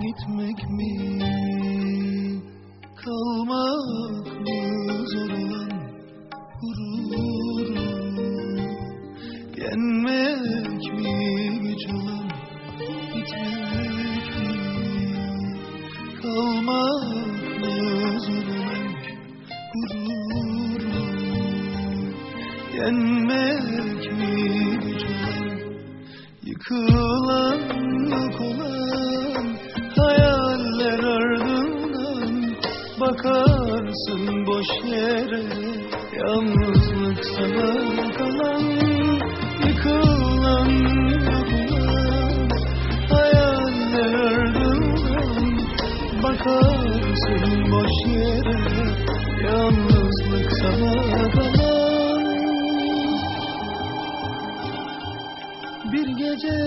Gitmek mi? Kalmak mı zor olan gururu Yenmek mi güç olan gitmek mi? Kalmak mı zor olan gururu Yenmek Bakarsın boş yere yalnızlık sana kalan Yıkılan yok olan hayaller ardından Bakarsın boş yere yalnızlık sana kalan. Bir gece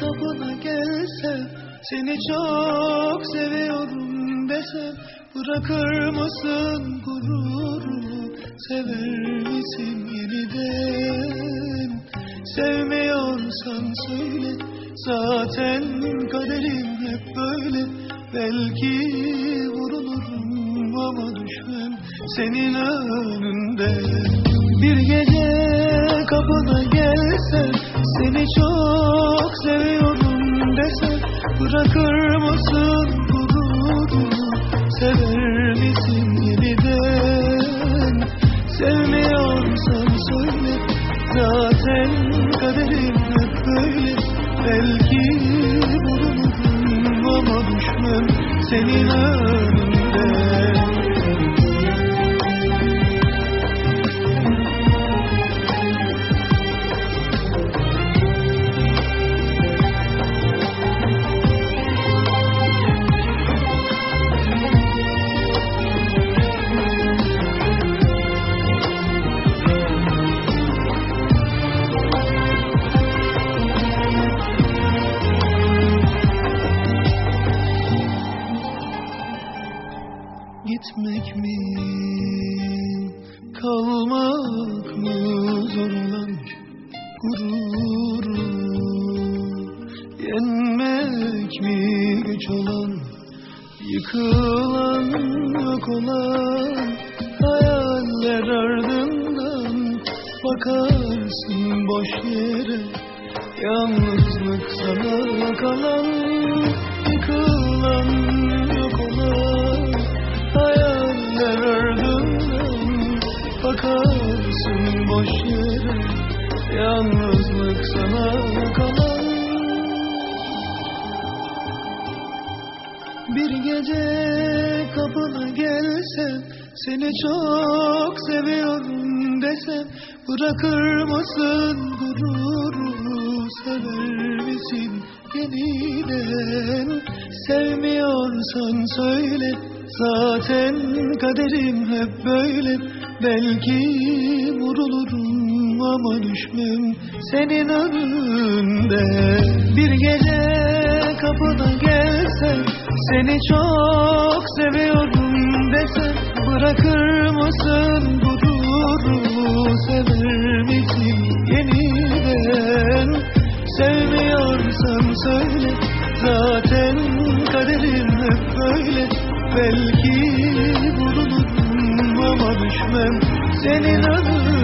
kapına gelsem Seni çok seviyorum desem Bırakır mısın gururu Sever misin yeniden? Sevmiyorsan söyle Zaten kaderim hep böyle. Belki vurulurum ama düşmem Senin önünde. Bir gece kapına gelsem Seni çok seviyorum desem Bırakır mısın Gitmek mi? Kalmak mı zor olan gururu Yenmek mi güç olan? Yıkılan yok olan Hayaller ardından bakarsın boş yere. Yalnızlık sana kalan yıkılan bakarsın boş yere. Yalnızlık sana kalan bir gece kapına gelsem seni çok seviyorum desem bırakır mısın gururu sever misin yeniden sevmiyorsan söyle Zaten kaderim hep böyle Belki vurulurum ama düşmem senin önünde. Bir gece kapına gelsem Seni çok seviyorum desem Bırakır mısın gururu Sever misin yeniden? Sevmiyorsan söyle Zaten kaderim hep böyle. Belki vurulurum ama düşmem. Senin önünde